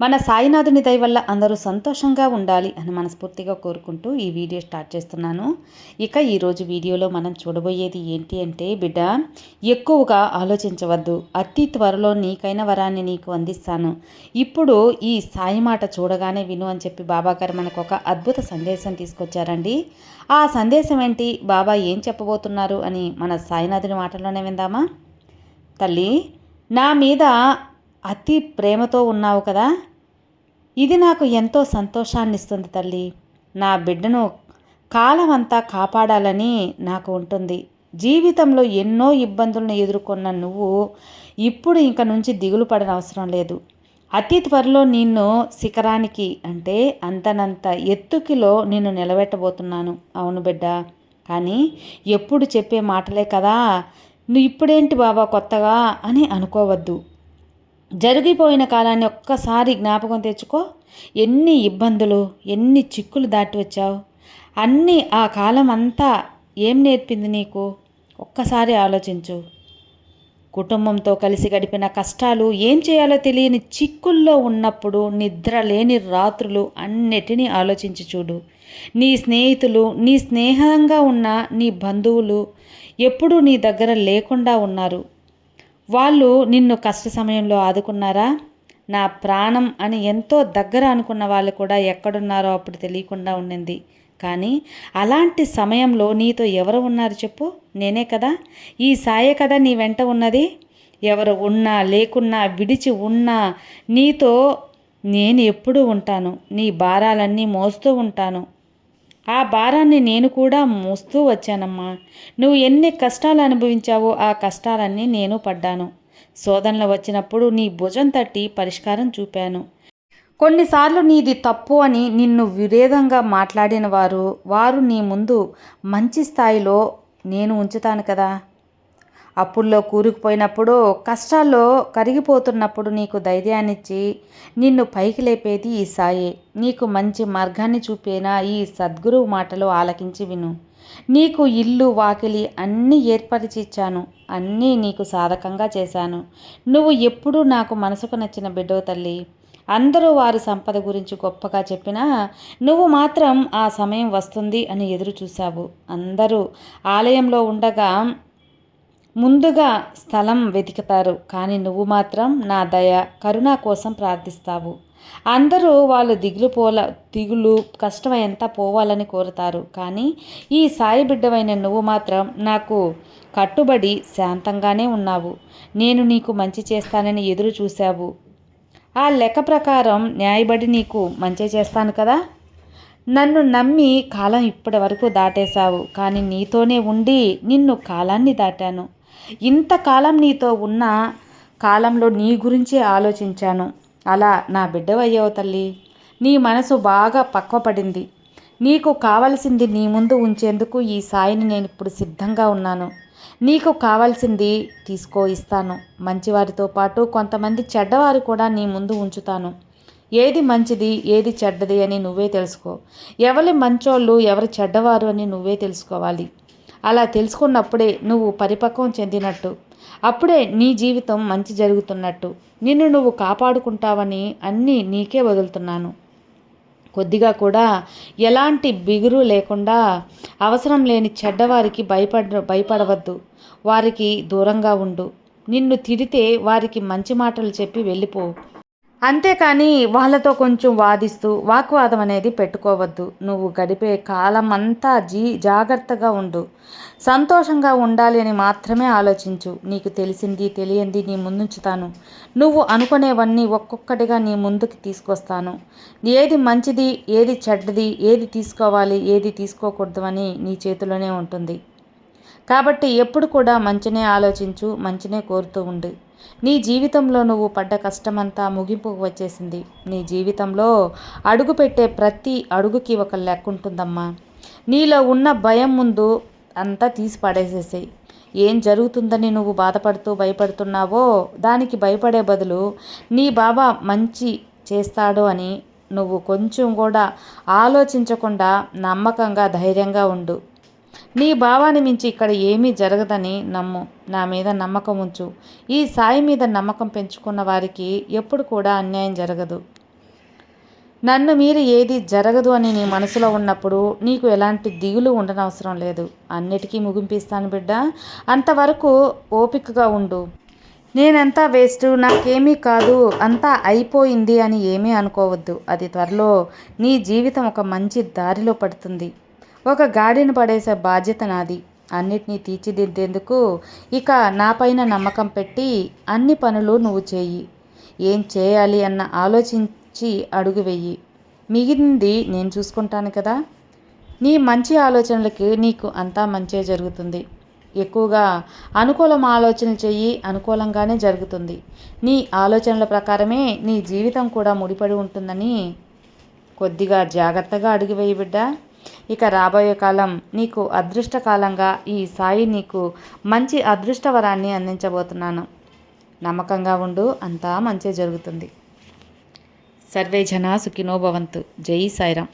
మన సాయినాథుని దయ వల్ల అందరూ సంతోషంగా ఉండాలి అని మనస్ఫూర్తిగా కోరుకుంటూ ఈ వీడియో స్టార్ట్ చేస్తున్నాను. ఇక ఈరోజు వీడియోలో మనం చూడబోయేది ఏంటి అంటే బిడ్డ ఎక్కువగా ఆలోచించవద్దు. అతి త్వరలో నీకైన వరాన్ని నీకు అందిస్తాను. ఇప్పుడు ఈ సాయి మాట చూడగానే విను అని చెప్పి బాబా గారు మనకు ఒక అద్భుత సందేశం తీసుకొచ్చారండి. ఆ సందేశం ఏంటి? బాబా ఏం చెప్పబోతున్నారు అని మన సాయినాథుని మాటల్లోనే విందామా? తల్లి నా మీద అతి ప్రేమతో ఉన్నావు కదా. ఇది నాకు ఎంతో సంతోషాన్ని ఇస్తుంది తల్లి. నా బిడ్డను కాలం అంతా కాపాడాలని నాకు ఉంటుంది. జీవితంలో ఎన్నో ఇబ్బందులను ఎదుర్కొన్న నువ్వు ఇప్పుడు ఇంక నుంచి దిగులు పడిన అవసరం లేదు. అతి త్వరలో నిన్ను శిఖరానికి అంటే అంతనంత ఎత్తుకిలో నిన్ను నిలబెట్టబోతున్నాను. అవును బిడ్డ. కానీ ఎప్పుడు చెప్పే మాటలే కదా. నువ్వు ఇప్పుడేంటి బాబా కొత్తగా అని అనుకోవద్దు. జరిగిపోయిన కాలాన్ని ఒక్కసారి జ్ఞాపకం తెచ్చుకో. ఎన్ని ఇబ్బందులు ఎన్ని చిక్కులు దాటి వచ్చావు. అన్నీ ఆ కాలం అంతా ఏం నేర్పింది నీకు? ఒక్కసారి ఆలోచించు. కుటుంబంతో కలిసి గడిపిన కష్టాలు ఏం చేయాలో తెలియని చిక్కుల్లో ఉన్నప్పుడు నిద్ర లేని రాత్రులు అన్నిటినీ ఆలోచించి చూడు. నీ స్నేహితులు నీ స్నేహంగా ఉన్న నీ బంధువులు ఎప్పుడూ నీ దగ్గర లేకుండా ఉన్నారు. వాళ్ళు నిన్ను కష్ట సమయంలో ఆదుకున్నారా? నా ప్రాణం అని ఎంతో దగ్గర అనుకున్న వాళ్ళు కూడా ఎక్కడున్నారో అప్పుడు తెలియకుండా ఉండింది. కానీ అలాంటి సమయంలో నీతో ఎవరు ఉన్నారు చెప్పు? నేనే కదా. ఈ సాయే కదా నీ వెంట ఉన్నది? ఎవరు ఉన్నా లేకున్నా విడిచి ఉన్నా నీతో నేను ఎప్పుడూ ఉంటాను. నీ భారాలన్నీ మోస్తూ ఉంటాను. ఆ భారాన్ని నేను కూడా మోస్తూ వచ్చానమ్మా. నువ్వు ఎన్ని కష్టాలు అనుభవించావో ఆ కష్టాలన్నీ నేను పడ్డాను. శోధనలు వచ్చినప్పుడు నీ భుజం తట్టి పరిష్కారం చూపాను. కొన్నిసార్లు నీది తప్పు అని నిన్ను విరేదంగా మాట్లాడిన వారు వారు నీ ముందు మంచి స్థాయిలో నేను ఉంచుతాను కదా. అప్పుల్లో కూరుకుపోయినప్పుడు కష్టాల్లో కరిగిపోతున్నప్పుడు నీకు ధైర్యాన్నిచ్చి నిన్ను పైకి లేపేది ఈ సాయే. నీకు మంచి మార్గాన్ని చూపేనా ఈ సద్గురువు మాటలు ఆలకించి విను. నీకు ఇల్లు వాకిలి అన్నీ ఏర్పరిచి ఇచ్చాను అన్నీ నీకు సాధకంగా చేశాను. నువ్వు ఎప్పుడూ నాకు మనసుకు నచ్చిన బిడ్డవ తల్లి. అందరూ వారి సంపద గురించి గొప్పగా చెప్పినా నువ్వు మాత్రం ఆ సమయం వస్తుంది అని ఎదురు చూశావు అందరూ ఆలయంలో ఉండగా ముందుగా స్థలం వెతుకుతారు కానీ నువ్వు మాత్రం నా దయ కరుణ కోసం ప్రార్థిస్తావు. అందరూ వాళ్ళు దిగులు పోల దిగులు కష్టం ఎంత పోవాలని కోరుతారు. కానీ ఈ సాయి బిడ్డవైన నువ్వు మాత్రం నాకు కట్టుబడి శాంతంగానే ఉన్నావు. నేను నీకు మంచి చేస్తానని ఎదురు చూశావు. ఆ లెక్క ప్రకారం న్యాయబడి నీకు మంచి చేస్తాను కదా? నన్ను నమ్మి కాలం ఇప్పటి వరకు దాటేశావు. కానీ నీతోనే ఉండి నిన్ను కాలాన్ని దాటాను. ఇంతకాలం నీతో ఉన్న కాలంలో నీ గురించే ఆలోచించాను. అలా నా బిడ్డవయ్యావు తల్లి. నీ మనసు బాగా పక్వపడింది. నీకు కావలసింది నీ ముందు ఉంచేందుకు ఈ సాయిని నేను ఇప్పుడు సిద్ధంగా ఉన్నాను. నీకు కావాల్సింది తీసుకో ఇస్తాను. మంచివారితో పాటు కొంతమంది చెడ్డవారు కూడా నీ ముందు ఉంచుతాను. ఏది మంచిది ఏది చెడ్డది అని నువ్వే తెలుసుకో. ఎవరి మంచోళ్ళు ఎవరు చెడ్డవారు అని నువ్వే తెలుసుకోవాలి. అలా తెలుసుకున్నప్పుడే నువ్వు పరిపక్వం చెందినట్టు. అప్పుడే నీ జీవితం మంచి జరుగుతున్నట్టు. నిన్ను నువ్వు కాపాడుకుంటావని అన్నీ నీకే వదులుతున్నాను. కొద్దిగా కూడా ఎలాంటి బిగురు లేకుండా అవసరం లేని చెడ్డవారికి భయపడ భయపడవద్దు. వారికి దూరంగా ఉండు. నిన్ను తిడితే వారికి మంచి మాటలు చెప్పి వెళ్ళిపో. అంతేకాని వాళ్ళతో కొంచెం వాదిస్తూ వాగ్వాదం అనేది పెట్టుకోవద్దు. నువ్వు గడిపే కాలం అంతా జీ జాగ్రత్తగా ఉండు. సంతోషంగా ఉండాలి అని మాత్రమే ఆలోచించు. నీకు తెలిసింది తెలియంది నీ ముందుంచుతాను. నువ్వు అనుకునేవన్నీ ఒక్కొక్కటిగా నీ ముందుకు తీసుకొస్తాను. ఏది మంచిది ఏది చెడ్డది ఏది తీసుకోవాలి ఏది తీసుకోకూడదు అని నీ చేతిలోనే ఉంటుంది. కాబట్టి ఎప్పుడు కూడా మంచినే ఆలోచించు మంచినే కోరుతూ ఉండు. నీ జీవితంలో నువ్వు పడ్డ కష్టమంతా ముగింపుకు వచ్చేసింది. నీ జీవితంలో అడుగు పెట్టే ప్రతి అడుగుకి ఒక లెక్క ఉంటుందమ్మా. నీలో ఉన్న భయం ముందు అంతా తీసి పడేసేసాయి. ఏం జరుగుతుందని నువ్వు బాధపడుతూ భయపడుతున్నావో దానికి భయపడే బదులు నీ బాబా మంచి చేస్తాడు అని నువ్వు కొంచెం కూడా ఆలోచించకుండా నమ్మకంగా ధైర్యంగా ఉండు. నీ భావాన్ని మించి ఇక్కడ ఏమీ జరగదని నమ్ము. నా మీద నమ్మకం ఉంచు. ఈ సాయి మీద నమ్మకం పెంచుకున్న వారికి ఎప్పుడు కూడా అన్యాయం జరగదు. నన్ను మీరు ఏది జరగదు అని నీ మనసులో ఉన్నప్పుడు నీకు ఎలాంటి దిగులు ఉండనవసరం లేదు. అన్నిటికీ ముగింపిస్తాను బిడ్డ. అంతవరకు ఓపికగా ఉండు. నేనంతా వేస్ట్ నాకేమీ కాదు అంతా అయిపోయింది అని ఏమీ అనుకోవద్దు. అది త్వరలో నీ జీవితం ఒక మంచి దారిలో పడుతుంది. ఒక గాడిని పడేసే బాధ్యత నాది. అన్నిటినీ తీర్చిదిద్దేందుకు ఇక నాపైన నమ్మకం పెట్టి అన్ని పనులు నువ్వు చేయి. ఏం చేయాలి అన్న ఆలోచించి అడుగు వెయ్యి మిగిలింది నేను చూసుకుంటాను కదా? నీ మంచి ఆలోచనలకి నీకు అంతా మంచే జరుగుతుంది. ఎక్కువగా అనుకూలం ఆలోచనలు చెయ్యి అనుకూలంగానే జరుగుతుంది. నీ ఆలోచనల ప్రకారమే నీ జీవితం కూడా ముడిపడి ఉంటుందని కొద్దిగా జాగ్రత్తగా అడుగు వేయి బిడ్డ. ఇక రాబోయే కాలం నీకు అదృష్టకాలంగా ఈ సాయి నీకు మంచి అదృష్టవరాన్ని అందించబోతున్నాను. నమ్మకంగా ఉండు అంతా మంచి జరుగుతుంది. సర్వే జనా సుఖినో భవంతు. జై సాయిరాం